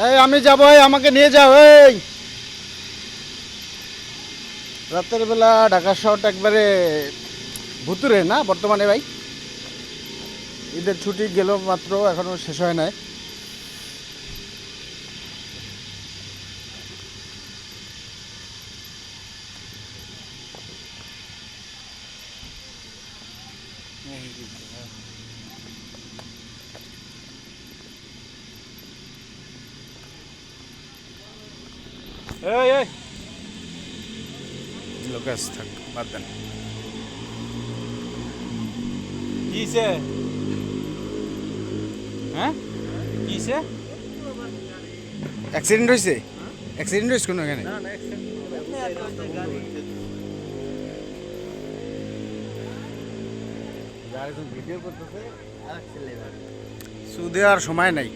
এই, আমি যাব, এই, আমাকে নিয়ে যাও, এই। রাতের বেলা ঢাকা শহরটা একবারে ভুতুরে, না, বর্তমানে ভাই? ঈদের ছুটি গেল মাত্র, এখনও শেষ হয় নাই। এই এই। লোকাস থাক বাদ দেন। কিসে হ্যাঁ? কিসে অ্যাক্সিডেন্ট হয়েছে অ্যাক্সিডেন্ট হয়েছে কোনো এখানে? ভিডিও করতেছে সুদে আর সময় নাই।